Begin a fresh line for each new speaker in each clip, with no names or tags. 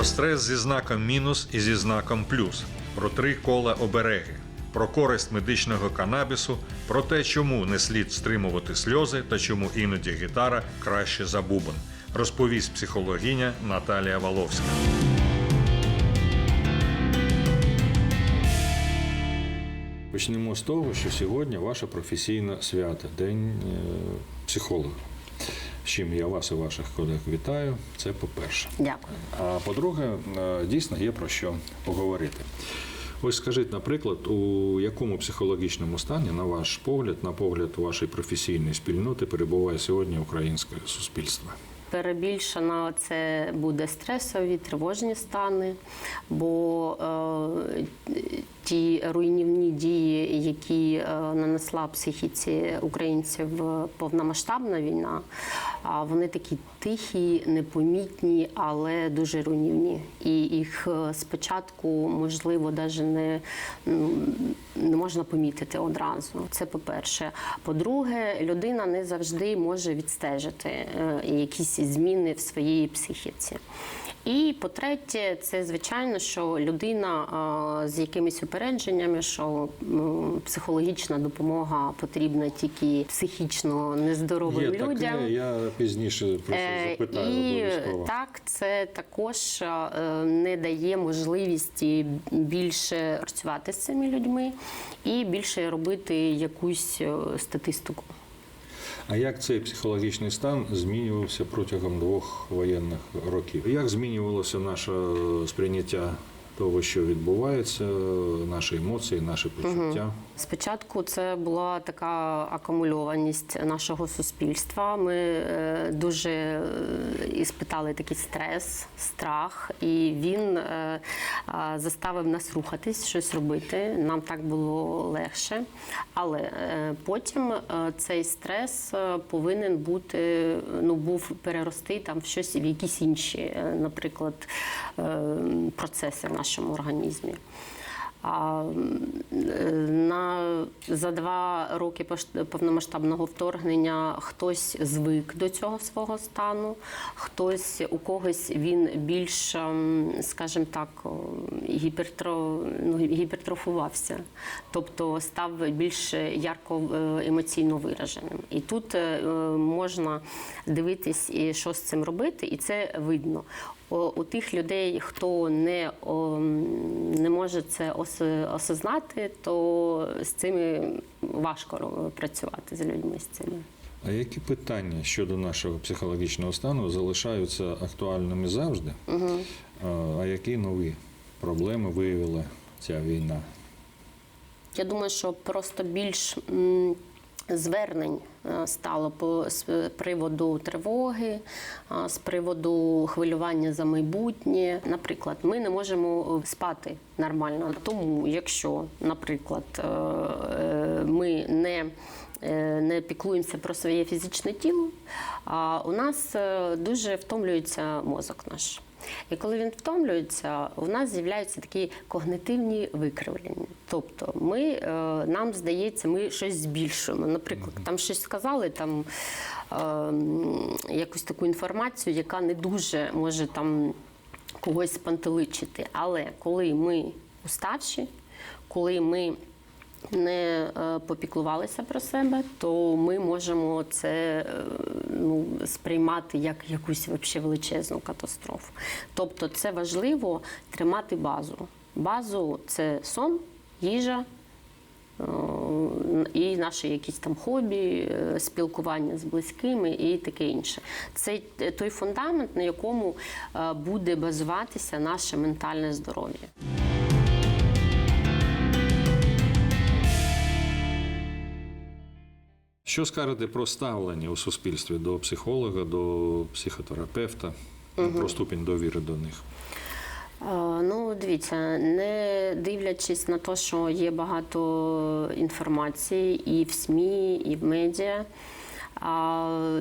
Про стрес зі знаком мінус і зі знаком плюс, про три кола обереги, про користь медичного канабісу, про те, чому не слід стримувати сльози та чому іноді гітара краще за бубон, розповість психологиня Наталія Валовська.
Почнемо з того, що сьогодні ваше професійне свято День е, психолога. З чим я вас і ваших колег вітаю. Це по-перше.
Дякую.
А по-друге, е, дійсно є про що поговорити. Ось скажіть, наприклад, у якому психологічному стані, на ваш погляд, на погляд вашої професійної спільноти, перебуває сьогодні українське суспільство?
Перебільшено це буде стресові, тривожні стани, бо е, ті руйнівні дії, які е, нанесла психіці українців повномасштабна війна, вони такі тихі, непомітні, але дуже руйнівні. І їх е, спочатку, можливо, навіть не, не можна помітити одразу. Це по-перше. По-друге, людина не завжди може відстежити е, якісь зміни в своїй психіці. І по-третє, це звичайно, що людина з якимись упередженнями, що психологічна допомога потрібна тільки психічно нездоровим
Є
людям.
таке, я пізніше про це
Е,
запитаю
І так, це також е, не дає можливості більше працювати з цими людьми і більше робити якусь е, статистику.
А як цей психологічний стан змінювався протягом двох воєнних років? Як змінювалося наше сприйняття того, що відбувається, наші емоції, наші почуття?
Спочатку це була така акумульованість нашого суспільства. Ми е, дуже е, іспитали такий стрес, страх, і він е, заставив нас рухатись, щось робити. Нам так було легше. Але потім цей стрес повинен бути, ну був перерости там в щось в якісь інші, наприклад, процеси в нашому організмі. А на за два роки повномасштабного вторгнення хтось звик до цього свого стану, хтось у когось він більш, ем, скажімо так, гіпертро, ну, гіпертрофувався, тобто став більш ярко е, емоційно вираженим. І тут е, можна дивитись, і що з цим робити, і це видно. У тих людей, хто не, о, не може це ос, осознати, то з цими важко працювати з людьми з цими.
А які питання щодо нашого психологічного стану залишаються актуальними завжди?
Угу.
А, які нові проблеми виявила ця війна?
Я думаю, що просто більш звернень е, стало по з приводу тривоги, з приводу хвилювання за майбутнє. Наприклад, ми не можемо спати нормально. Тому, якщо, наприклад, е, е, ми не е, не піклуємося про своє фізичне тіло, у нас е, дуже втомлюється мозок наш. І коли він втомлюється, у нас з'являються такі когнитивні викривлення. Тобто, ми, е, нам здається, ми щось збільшуємо. Наприклад, там щось сказали, там е, якусь таку інформацію, яка не дуже може там когось спантеличити. Але коли ми уставші, коли ми не е, попіклувалися про себе, то ми можемо це е, ну, сприймати як якусь вообще величезну катастрофу. Тобто це важливо тримати базу. Базу це сон, їжа. е, І наші якісь там хобі, спілкування з близькими і таке інше. Це той фундамент, на якому буде базуватися наше ментальне здоров'я.
Що скажете про ставлення у суспільстві до психолога, до психотерапевта, про ступінь довіри до них?
Е, Ну, дивіться, не дивлячись на те, що є багато інформації і в СМІ, і в медіа.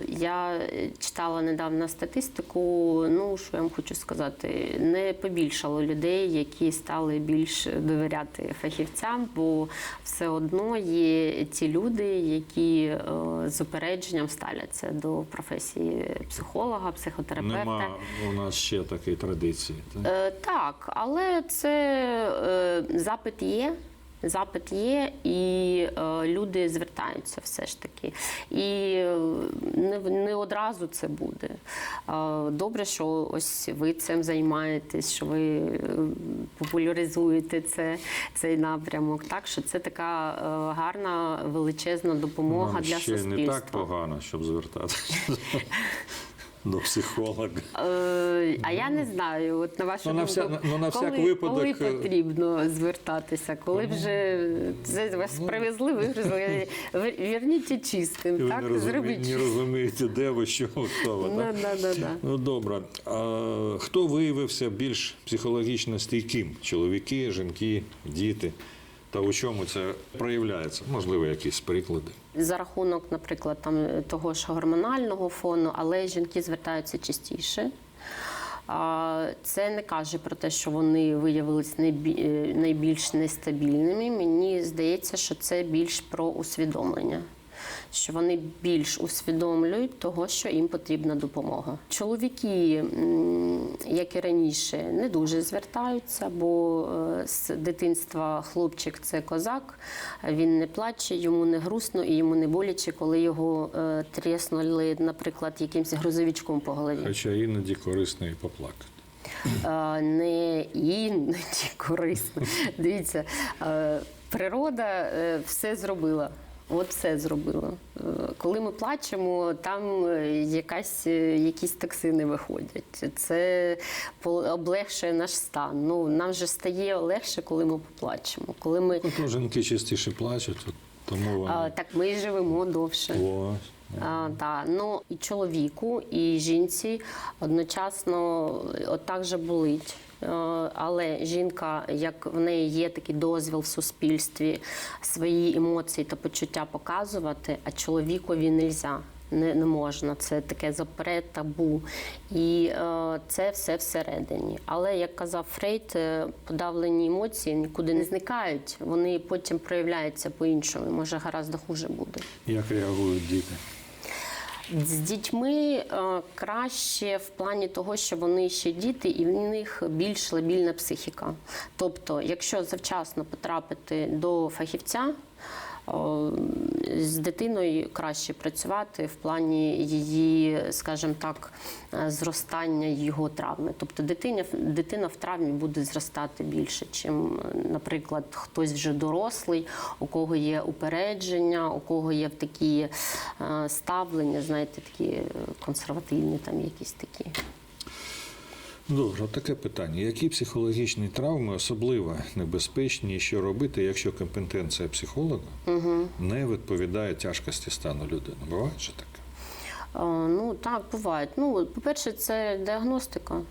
Я читала недавно статистику. Ну, що я вам хочу сказати, не побільшало людей, які стали більш довіряти фахівцям, бо все одно є ті люди, які е, з упередженням ставляться до професії психолога, психотерапевта.
Нема у нас ще такої традиції. так?
Е, так, але це е, запит є. Запит є, і е, люди звертаються все ж таки. І е, не, не одразу це буде. Е, добре, що ось ви цим займаєтесь, що ви е, популяризуєте це, цей напрямок. Так що це така е, гарна величезна допомога
Нам
для
ще
суспільства.
не так погано, щоб звертатися до психолога.
Е, А я не знаю, от на вашу
Ну, на
думку,
вся- ну, на всяк
коли,
випадок,
коли
е,
потрібно звертатися, коли вже це вас привезли, вигрузили, ви- верніть чистим,
Ви
так
не, розумі...
зробіть.
не розумієте, де ви, що ви, хто ви.
Ну, да, да, да.
Ну добре. А хто виявився більш психологічно стійким? Чоловіки, жінки, діти? Та у чому це проявляється? Можливо, якісь приклади.
За рахунок, наприклад, там того ж гормонального фону, але жінки звертаються частіше. Це не каже про те, що вони виявилися е, найбільш нестабільними. Мені здається, що це більш про усвідомлення. Що вони більш усвідомлюють того, що їм потрібна допомога. Чоловіки, як і раніше, не дуже звертаються, бо е, з дитинства хлопчик це козак, він не плаче, йому не грустно і йому не боляче, коли його е, тріснули, наприклад, якимось грузовичком по голові.
Хоча іноді корисно і поплакати.
Е, не іноді корисно. Дивіться, природа все зробила. От все зробила. Е, Коли ми плачемо, там е, якась, е, якісь токсини виходять. Це облегшує наш стан. Ну, нам же стає легше, коли ми поплачемо. Коли ми,
Ну, то жінки частіше плачуть, тому вони.
а, так ми живемо довше.
Ось.
А, да. Ну і чоловіку, і жінці одночасно отак же болить. Е, Але жінка, як в неї є такий дозвіл в суспільстві свої емоції та почуття показувати, а чоловікові не можна. Не, не можна, це таке заперед, табу. І е, це все всередині. Але як казав Фрейд, е, подавлені емоції нікуди не зникають, вони потім проявляються по-іншому. Може, гаразд хуже буде.
Як реагують діти?
З дітьми е, краще в плані того, що вони ще діти, і в них більш лабільна психіка. Тобто, якщо завчасно потрапити до фахівця, з дитиною краще працювати в плані її, скажімо так, е, зростання його травми. Тобто дитиня, дитина в травмі буде зростати більше, чим, наприклад, хтось вже дорослий, у кого є упередження, у кого є такі е, ставлення, знаєте, такі е, консервативні, там якісь такі.
Добре, таке питання. Які психологічні травми особливо небезпечні, що робити, якщо компетенція психолога не відповідає тяжкості стану людини? Буває же таке?
Ну так, буває. Ну, по-перше, це діагностика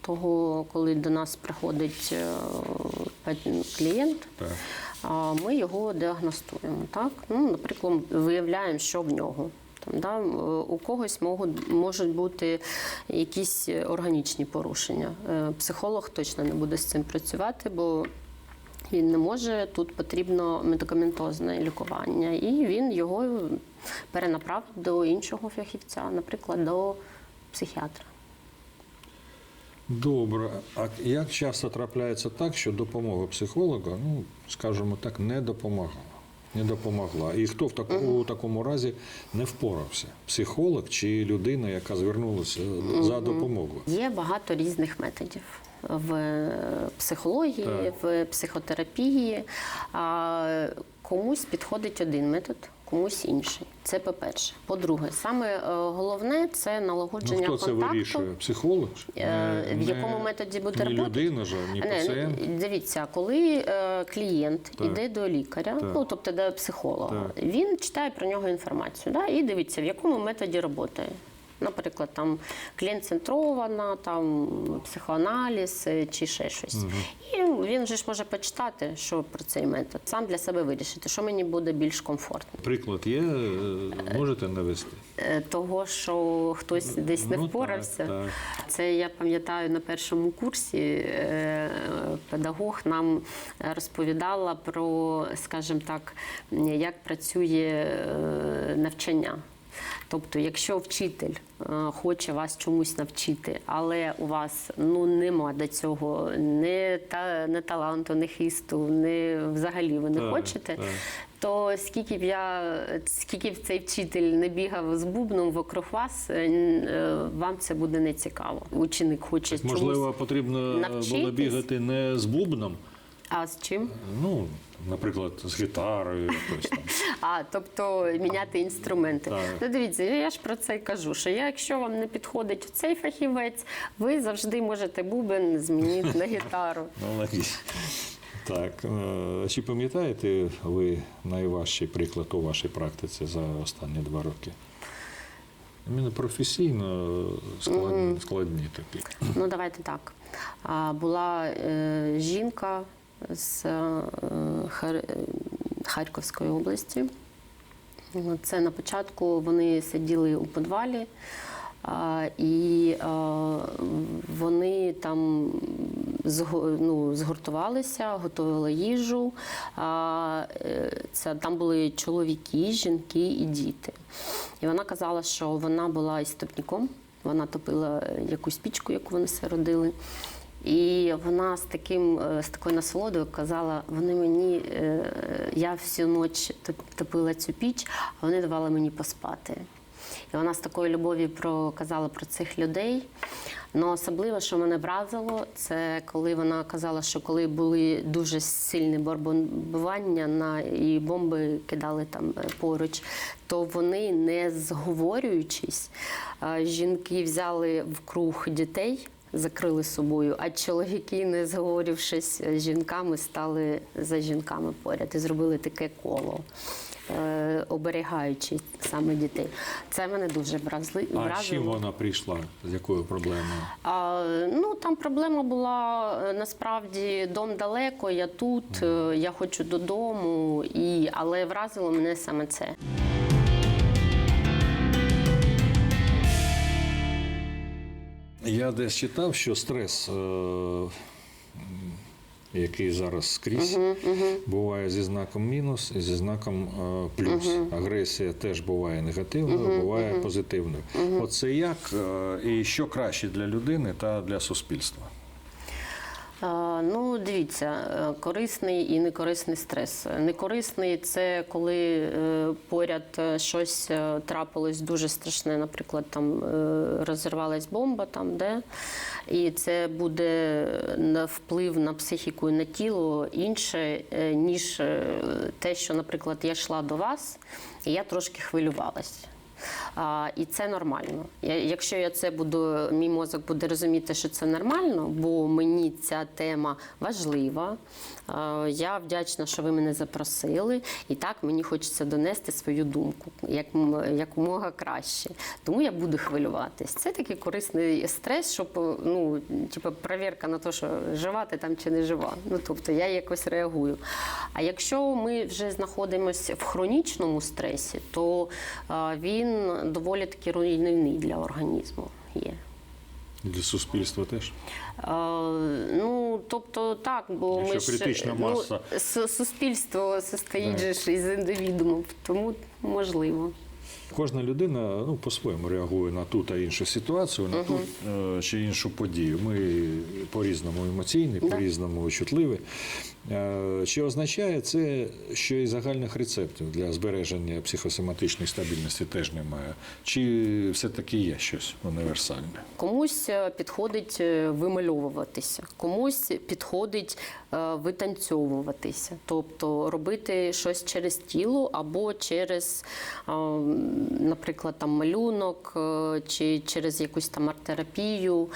того, коли до нас приходить е, клієнт.
Так.
ми його діагностуємо. Так? Ну, наприклад, виявляємо, що в нього. Там, да, е, у когось можуть, можуть бути якісь органічні порушення. Е, Психолог точно не буде з цим працювати, бо він не може, тут потрібно медикаментозне лікування, і він його перенаправить до іншого фахівця, наприклад, до психіатра.
Добре. А як часто трапляється так, що допомога психолога, ну скажімо так, не допомагала? Не допомогла. І хто в такому, у такому разі не впорався? Психолог чи людина, яка звернулася за допомогою?
Є багато різних методів в психології,
Так.
в психотерапії. А комусь підходить один метод, комусь інший. Це по-перше. По-друге, саме е, головне це
Ну
налагодження
хто це вирішує? Психолог?
Е, в
Не-
якому методі буде
не людина ж, ні пацієнт.
ну, Дивіться, коли е, клієнт
Так.
іде до лікаря,
Так.
ну тобто до психолога,
Так.
він читає про нього інформацію да, і дивиться, в якому методі роботи. Наприклад, там клієнт-центрована, там психоаналіз е, чи ще щось. І він же ж може почитати, що про цей метод, сам для себе вирішити, що мені буде більш комфортно.
Приклад є, е, можете навести?
Е, Того, що хтось десь не
Ну, так,
впорався.
так.
Це я пам'ятаю на першому курсі. Педагог нам розповідала про, скажімо так, як працює навчання. Тобто, якщо вчитель е, хоче вас чомусь навчити, але у вас ну нема до цього не та не таланту, не хисту, не взагалі ви не
Так,
хочете,
так.
то скільки б я, скільки б цей вчитель не бігав з бубном вокруг вас, е, е, вам це буде не цікаво. Ученик хоче
Так, можливо,
чомусь.
потрібно було бігати не з бубном,
А з чим?
ну, наприклад, з гітарою якось там.
А, тобто міняти інструменти.
Так.
Ну, дивіться, я ж про це й кажу, що я, якщо вам не підходить цей фахівець, ви завжди можете бубен змінити на гітару.
Ну. Так, е, чи пам'ятаєте ви найважчий приклад у вашій практиці за останні два роки? Іменно професійно складні, складні такі.
Ну, давайте так. Була е, жінка з е, е, Харківської області. Це на початку вони сиділи у підвалі, і вони там ну, згуртувалися, готували їжу. Е, Це, там були чоловіки, жінки і діти. І вона казала, що вона була істопником, вона топила якусь пічку, яку вони все родили. І вона з таким е, з такою насолодою казала: вони мені, е, я всю ніч топила цю піч, а вони давали мені поспати. І вона з такою любов'ю про, казала про цих людей. Ну, особливо, що мене вразило, це коли вона казала, що коли були дуже сильні бомбардування на і бомби кидали там е, поруч, то вони не зговорюючись, жінки взяли в круг дітей. Закрили собою, а чоловіки, не зговорившись з жінками, стали за жінками поряд і зробили таке коло, е, оберігаючи саме дітей. Це мене дуже вразли-
А чим вона прийшла? З якою проблемою?
А, ну там проблема була е, насправді дом далеко, я тут, е, я хочу додому, і але вразило мене саме це.
Я десь читав, що стрес, е, який зараз скрізь, буває зі знаком мінус і зі знаком е, плюс. Агресія теж буває негативною, буває позитивною. Оце як е, і що краще для людини та для суспільства?
Ну, дивіться, е, корисний і некорисний стрес. Некорисний це коли е, поряд е, щось трапилось дуже страшне, наприклад, там розірвалась бомба, там де, і це буде на вплив на психіку і на тіло інше, ніж те, що, наприклад, я йшла до вас, і я трошки хвилювалась. А, і це нормально. Я, якщо я це буду, мій мозок буде розуміти, що це нормально, бо мені ця тема важлива. А, я вдячна, що ви мене запросили, і так мені хочеться донести свою думку як, якомога краще. Тому я буду хвилюватись. Це такий корисний стрес, щоб ну, типу, перевірка на те, що жива ти там чи не жива. Ну тобто я якось реагую. А якщо ми вже знаходимося в хронічному стресі, то а, він доволі таки руйнівний для організму є.
Для суспільства теж?
Е, ну, тобто так, бо
Якщо
ми ж
критична маса.
Ну, суспільство состоїть же ж із індивідумів, тому можливо.
Кожна людина ну, по-своєму реагує на ту та іншу ситуацію, на ту е, чи іншу подію. Ми по-різному емоційні, по-різному чутливі. Е, Чи означає це, що і загальних рецептів для збереження психосоматичної стабільності теж немає? Чи все-таки є щось універсальне?
Комусь е, підходить е, вимальовуватися, комусь підходить витанцьовуватися, тобто робити щось через тіло або через, наприклад, там малюнок чи через якусь там арт-терапію.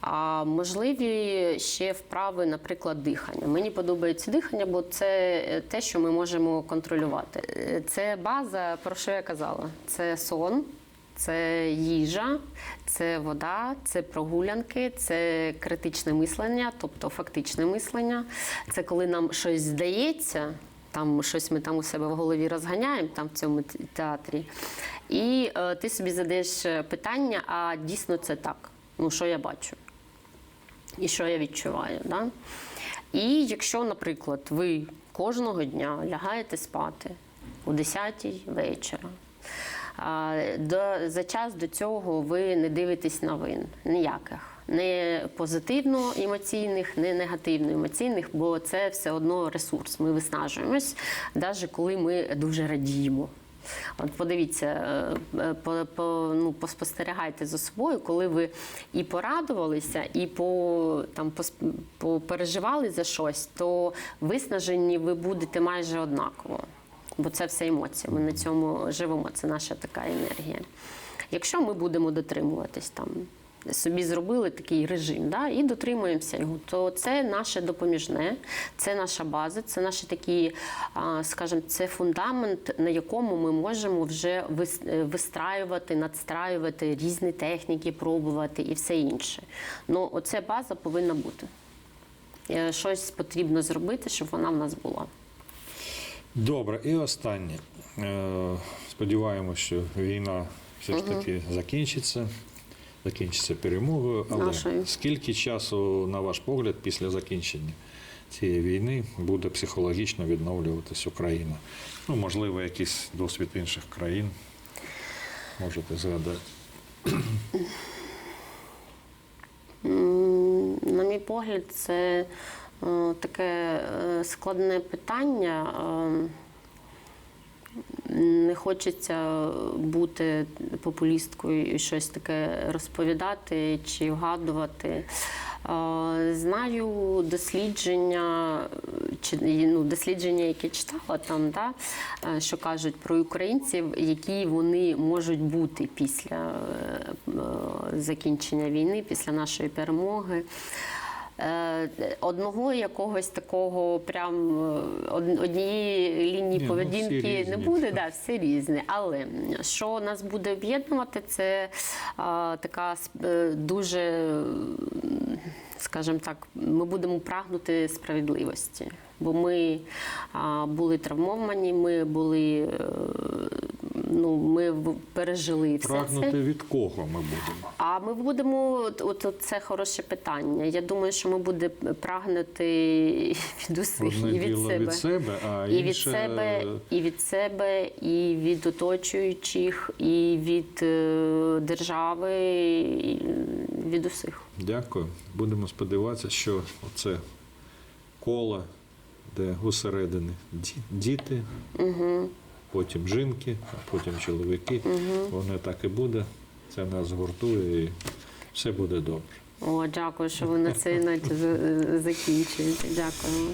А можливі ще вправи, наприклад, дихання. Мені подобається дихання, бо це е, те, що ми можемо контролювати. Е, Це база, про що я казала. Це сон. Це їжа, це вода, це прогулянки, це критичне мислення, тобто фактичне мислення. Це коли нам щось здається, там щось ми там у себе в голові розганяємо, там в цьому театрі. І е, ти собі задаєш питання, а дійсно це так. Ну, що я бачу? і що я відчуваю. Да? І якщо, наприклад, ви кожного дня лягаєте спати о 10 вечора, до, за час до цього ви не дивитесь новин ніяких. Не позитивно емоційних, не негативно емоційних, бо це все одно ресурс. Ми виснажуємось, навіть коли ми дуже радіємо. От подивіться, е, е, по, по, ну, поспостерігайте за собою, коли ви і порадувалися, і по, там, попереживали за щось, то виснажені ви будете майже однаково. Бо це все емоції. Ми на цьому живемо, це наша така енергія. Якщо ми будемо дотримуватись там, собі зробили такий режим, да, і дотримуємося його, то це наше допоміжне, це наша база, це наші такі, скажімо, це фундамент, на якому ми можемо вже е, вистраювати, надстраювати різні техніки, пробувати і все інше. Ну, оце база повинна бути. Е, Щось потрібно зробити, щоб вона в нас була.
Добре, і останнє. Е, Сподіваємося, що війна все ж таки закінчиться, закінчиться перемогою. Але
Нашою.
скільки часу, на ваш погляд, після закінчення цієї війни буде психологічно відновлюватись Україна? Ну, можливо, якийсь досвід інших країн можете згадати.
На мій погляд, це е, таке е, складне питання. Не хочеться бути популісткою і щось таке розповідати чи вгадувати. Е, Знаю дослідження, чи ну, дослідження, які читала там, да, е, що кажуть про українців, які вони можуть бути після е, закінчення війни, після нашої перемоги. Е, Одного якогось такого прям е, однієї лінії
Ні, ну,
поведінки
всі різні.
не буде, да, все різне. Але що нас буде об'єднувати, це а, така е, дуже, скажімо так, ми будемо прагнути справедливості. Бо ми а, були травмовані, ми були, е, ну, ми пережили все
Прагнути
це.
від кого ми будемо?
А ми будемо, от, от це хороше питання. Я думаю, що ми будемо прагнути від усіх
Одне
і від
діло
себе.
від себе, а
І від себе, і від себе, і від оточуючих, і від е, держави, і від усіх.
Дякую. Будемо сподіватися, що оце коло, де усередині ді- діти, потім жінки, а потім чоловіки. Воно так і буде. Це нас гуртує і все буде добре.
О, дякую, що ви на цей ноті за- закінчуєте. Дякуємо.